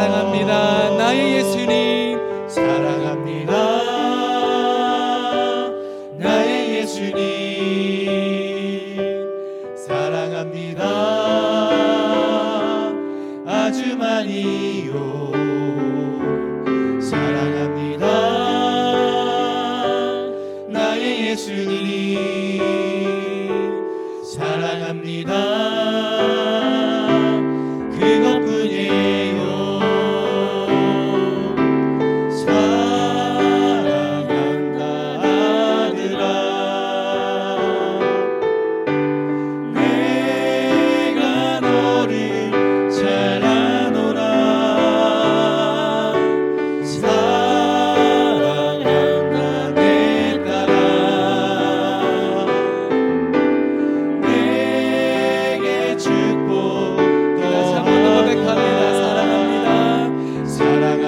사랑합니다. 나의 예수님 사랑합니다. 나의 예수님 사랑합니다. 아주 많이요 사랑합니다. 나의 예수님 사랑합니다.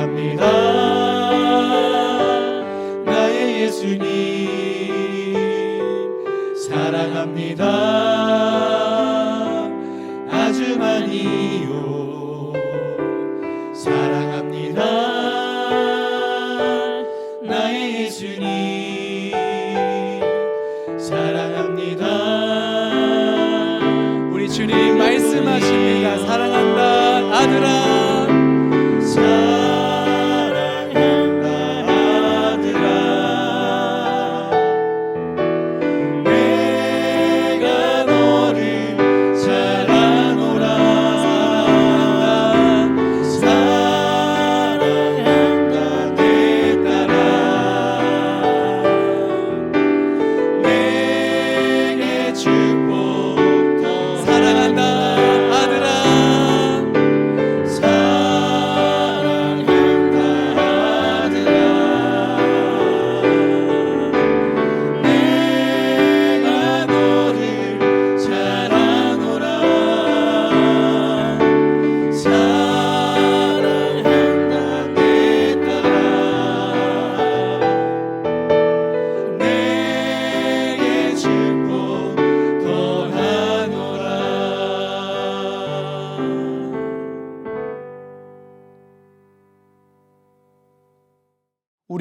찬양합니다. 나의 예수님 사랑합니다. 아주 많이요.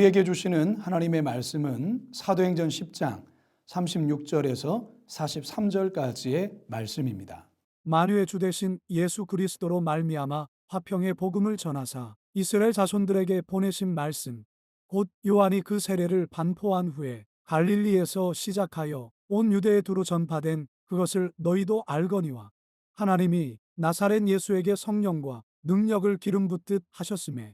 우리에게 주시는 하나님의 말씀은 사도행전 10장 36절에서 43절까지의 말씀입니다. 만유의 주 대신 예수 그리스도로 말미암아 화평의 복음을 전하사 이스라엘 자손들에게 보내신 말씀 곧 요한이 그 세례를 반포한 후에 갈릴리에서 시작하여 온 유대에 두루 전파된 그것을 너희도 알거니와 하나님이 나사렛 예수에게 성령과 능력을 기름 붓듯 하셨음에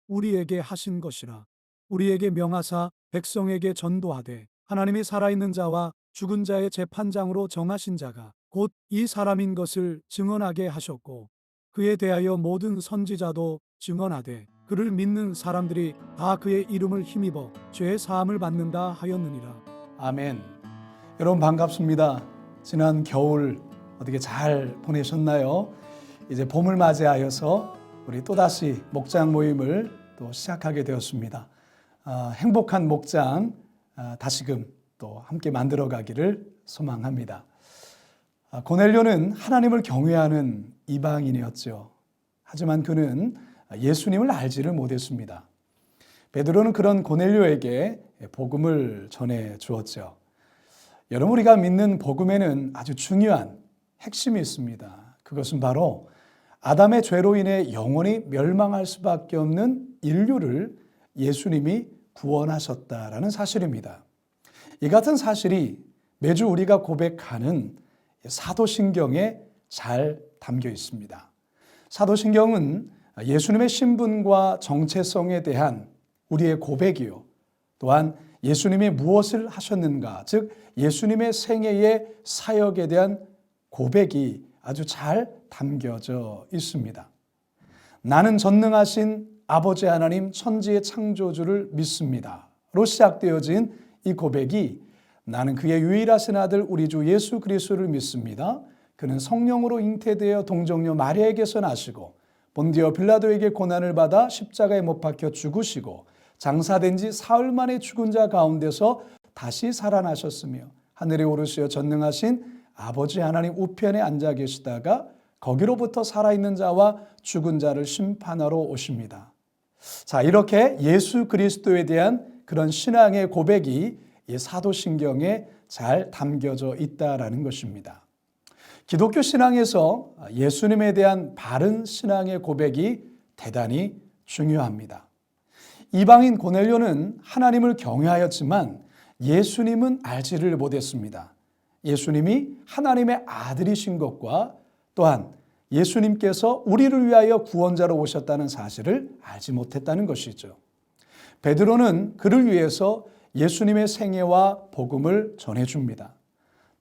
우리에게 하신 것이라. 우리에게 명하사 백성에게 전도하되 하나님이 살아있는 자와 죽은 자의 재판장으로 정하신 자가 곧 이 사람인 것을 증언하게 하셨고 그에 대하여 모든 선지자도 증언하되 그를 믿는 사람들이 다 그의 이름을 힘입어 죄의 사함을 받는다 하였느니라. 아멘. 여러분 반갑습니다. 지난 겨울 어떻게 잘 보내셨나요? 이제 봄을 맞이하여서 우리 또다시 목장 모임을 또 시작하게 되었습니다. 아, 행복한 목장 아, 다시금 또 함께 만들어 가기를 소망합니다. 아, 고넬료는 하나님을 경외하는 이방인이었죠. 하지만 그는 예수님을 알지를 못했습니다. 베드로는 그런 고넬료에게 복음을 전해 주었죠. 여러분 우리가 믿는 복음에는 아주 중요한 핵심이 있습니다. 그것은 바로 아담의 죄로 인해 영원히 멸망할 수밖에 없는 인류를 예수님이 구원하셨다라는 사실입니다. 이 같은 사실이 매주 우리가 고백하는 사도신경에 잘 담겨 있습니다. 사도신경은 예수님의 신분과 정체성에 대한 우리의 고백이요. 또한 예수님이 무엇을 하셨는가, 즉 예수님의 생애의 사역에 대한 고백이 아주 잘 담겨져 있습니다. 나는 전능하신 아버지 하나님 천지의 창조주를 믿습니다. 로 시작되어진 이 고백이 나는 그의 유일하신 아들 우리 주 예수 그리스도를 믿습니다. 그는 성령으로 잉태되어 동정녀 마리아에게서 나시고 본디어 빌라도에게 고난을 받아 십자가에 못 박혀 죽으시고 장사된 지 사흘 만에 죽은 자 가운데서 다시 살아나셨으며 하늘에 오르시어 전능하신 아버지 하나님 우편에 앉아 계시다가 거기로부터 살아있는 자와 죽은 자를 심판하러 오십니다. 자, 이렇게 예수 그리스도에 대한 그런 신앙의 고백이 이 사도신경에 잘 담겨져 있다라는 것입니다. 기독교 신앙에서 예수님에 대한 바른 신앙의 고백이 대단히 중요합니다. 이방인 고넬료는 하나님을 경외하였지만 예수님은 알지를 못했습니다. 예수님이 하나님의 아들이신 것과 또한 예수님께서 우리를 위하여 구원자로 오셨다는 사실을 알지 못했다는 것이죠. 베드로는 그를 위해서 예수님의 생애와 복음을 전해줍니다.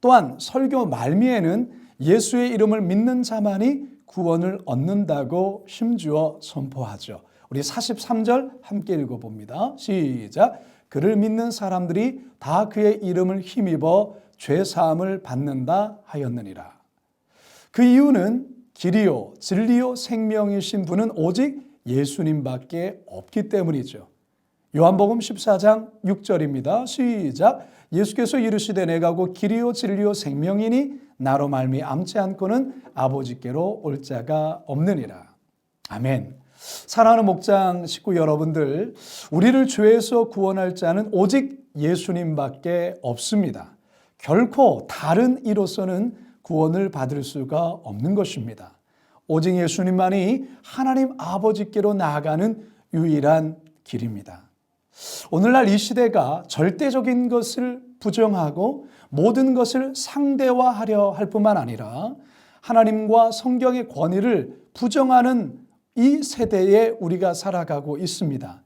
또한 설교 말미에는 예수의 이름을 믿는 자만이 구원을 얻는다고 힘주어 선포하죠. 우리 43절 함께 읽어봅니다. 시작. 그를 믿는 사람들이 다 그의 이름을 힘입어 죄 사함을 받는다 하였느니라. 그 이유는 길이요 진리요 생명이신 분은 오직 예수님밖에 없기 때문이죠. 요한복음 14장 6절입니다. 시작. 예수께서 이르시되 내가 곧 길이요 진리요 생명이니 나로 말미암지 않고는 아버지께로 올 자가 없느니라. 아멘. 사랑하는 목장 식구 여러분들, 우리를 죄에서 구원할 자는 오직 예수님밖에 없습니다. 결코 다른 이로서는 구원을 받을 수가 없는 것입니다. 오직 예수님만이 하나님 아버지께로 나아가는 유일한 길입니다. 오늘날 이 시대가 절대적인 것을 부정하고 모든 것을 상대화하려 할 뿐만 아니라 하나님과 성경의 권위를 부정하는 이 세대에 우리가 살아가고 있습니다.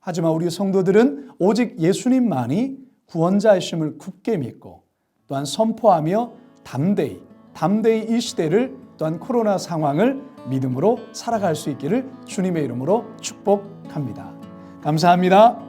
하지만 우리 성도들은 오직 예수님만이 구원자이심을 굳게 믿고 또한 선포하며 담대히 담대히 이 시대를 또한 코로나 상황을 믿음으로 살아갈 수 있기를 주님의 이름으로 축복합니다. 감사합니다.